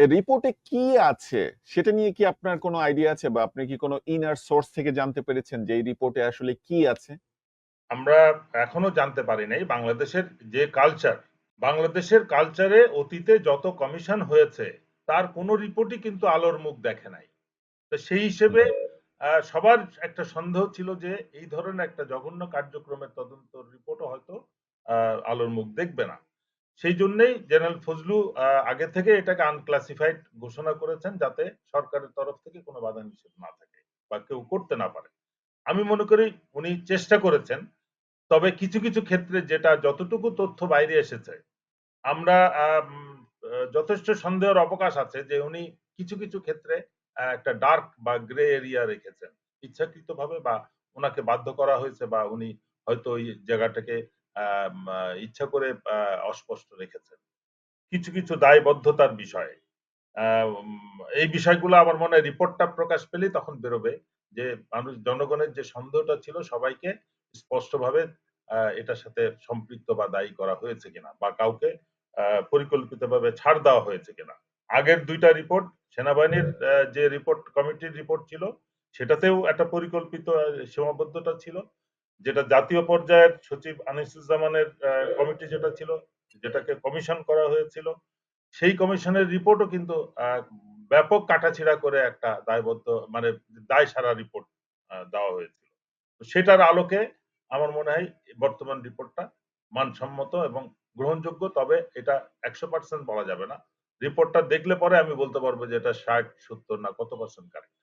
রিপোর্টে কি আছে? সেটা নিয়ে কি আপনার কোনো আইডিয়া আছে? বা আপনি কি কোনো ইনার সোর্স থেকে জানতে পেরেছেন যে এই রিপোর্টে আসলে কি আছে? আমরা এখনও জানতে পারি নাই। বাংলাদেশের যে কালচার বাংলাদেশের কালচারে অতীতে যত কমিশন হয়েছে, তার কোনো রিপোর্টই কিন্তু আলোর মুখ দেখে নাই। তো সেই হিসেবে সবার একটা সন্দেহ ছিল যে এই ধরনের একটা জঘন্য কার্যক্রমের তদন্ত রিপোর্টও হয়তো আলোর মুখ দেখবে না। সেই জন্যই জেনারেল ফজলু আগে থেকে এটাকে আনক্লাসিফাইড ঘোষণা করেছেন যাতে সরকারের তরফ থেকে কোনো বাধা নিষেধ না থাকে বা কেউ করতে না পারে। আমি মনে করি উনি চেষ্টা করেছেন, তবে কিছু কিছু ক্ষেত্রে যেটা যতটুকু তথ্য বাইরে এসেছে, আমরা যথেষ্ট সন্দেহের অবকাশ আছে যে উনি কিছু কিছু ক্ষেত্রে একটা ডার্ক বা গ্রে এরিয়া রেখেছেন। ইচ্ছাকৃতভাবে বা ওনাকে বাধ্য করা হয়েছে বা উনি হয়তো ওই জায়গাটাকে ইচ্ছা করে অস্পষ্ট রেখেছেন। কিছু কিছু দায়বদ্ধতার বিষয়ে। এই বিষয়গুলো আমার মনে হয় রিপোর্টটা প্রকাশ পেলেই তখন বেরোবে যে, মানুষ, জনগণের যে সন্দেহটা ছিল সবাইকে স্পষ্টভাবে এটার সাথে সম্পৃক্ত বা দায়ী করা হয়েছে কিনা বা কাউকে পরিকল্পিতভাবে ছাড় দেওয়া হয়েছে কিনা। আগের দুইটা রিপোর্ট সেনাবাহিনীর যে রিপোর্ট কমিটির রিপোর্ট ছিল, সেটাতেও একটা পরিকল্পিত সীমাবদ্ধতা ছিল। যেটা জাতীয় পর্যায়ের সচিব আনিসুজ্জামানের কমিটি যেটা ছিল, যেটাকে কমিশন করা হয়েছিল, সেই কমিশনের রিপোর্টও কিন্তু ব্যাপক কাটাছিড়া করে একটা দায়বদ্ধ মানে দায় সারা রিপোর্ট দেওয়া হয়েছিল। সেটার আলোকে আমার মনে হয় বর্তমান রিপোর্টটা মানসম্মত এবং গ্রহণযোগ্য, তবে এটা একশো পার্সেন্ট বলা যাবে না। রিপোর্টটা দেখলে পরে আমি বলতে পারব যে এটা ষাট, সত্তর না কত পার্সেন্ট কারেক্ট